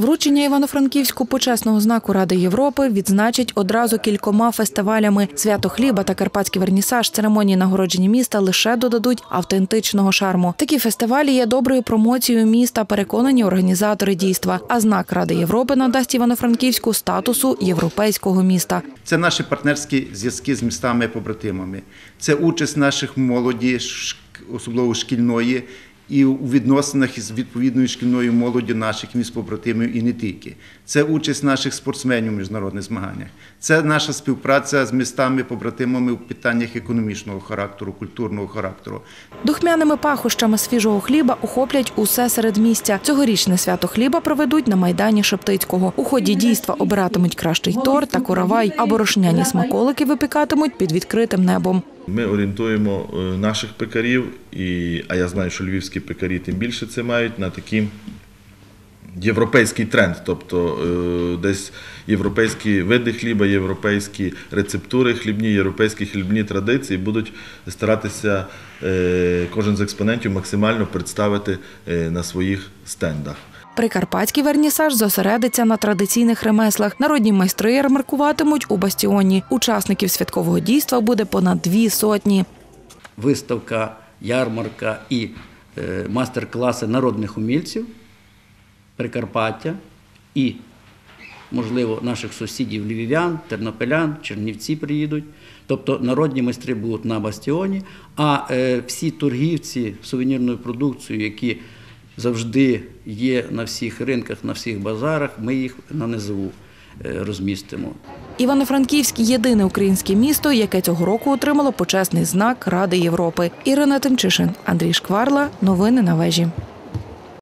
Вручення Івано-Франківську почесного знаку Ради Європи відзначать одразу кількома фестивалями. Свято хліба та карпатський вернісаж церемонії нагородження міста лише додадуть автентичного шарму. Такі фестивалі є доброю промоцією міста, переконані організатори дійства. А знак Ради Європи надасть Івано-Франківську статусу європейського міста. Це наші партнерські зв'язки з містами-побратимами. Це участь наших молоді, особливо шкільної, і у відносинах із відповідною шкільною молоддю наших міст-побратимів і не тільки. Це участь наших спортсменів у міжнародних змаганнях. Це наша співпраця з містами-побратимами у питаннях економічного характеру, культурного характеру. Духмяними пахощами свіжого хліба охоплять усе середмістя. Цьогорічне свято хліба проведуть на майдані Шептицького. У ході дійства обиратимуть кращий торт та коровай, а борошняні смаколики випікатимуть під відкритим небом. Ми орієнтуємо е, наших пекарів, і, а я знаю, що львівські пекарі тим більше це мають на такі європейський тренд, тобто е, десь європейські види хліба, європейські рецептури хлібні, європейські хлібні традиції будуть старатися е, кожен з експонентів максимально представити на своїх стендах. Прикарпатський вернісаж зосередиться на традиційних ремеслах. Народні майстри ярмаркуватимуть у бастіоні. Учасників святкового дійства буде понад дві сотні. виставка, ярмарка і е, мастер-класи народних умільців Прикарпаття і, можливо, наших сусідів львів'ян, тернополян, чернівці приїдуть. Тобто народні майстри будуть на бастіоні, а е, всі торгівці сувенірною продукцією, які завжди є на всіх ринках, на всіх базарах, ми їх на низову е, розмістимо. Івано-Франківськ єдине українське місто, яке цього року отримало почесний знак Ради Європи. Ірина Тимчишин, Андрій Шкварла. Новини на вежі.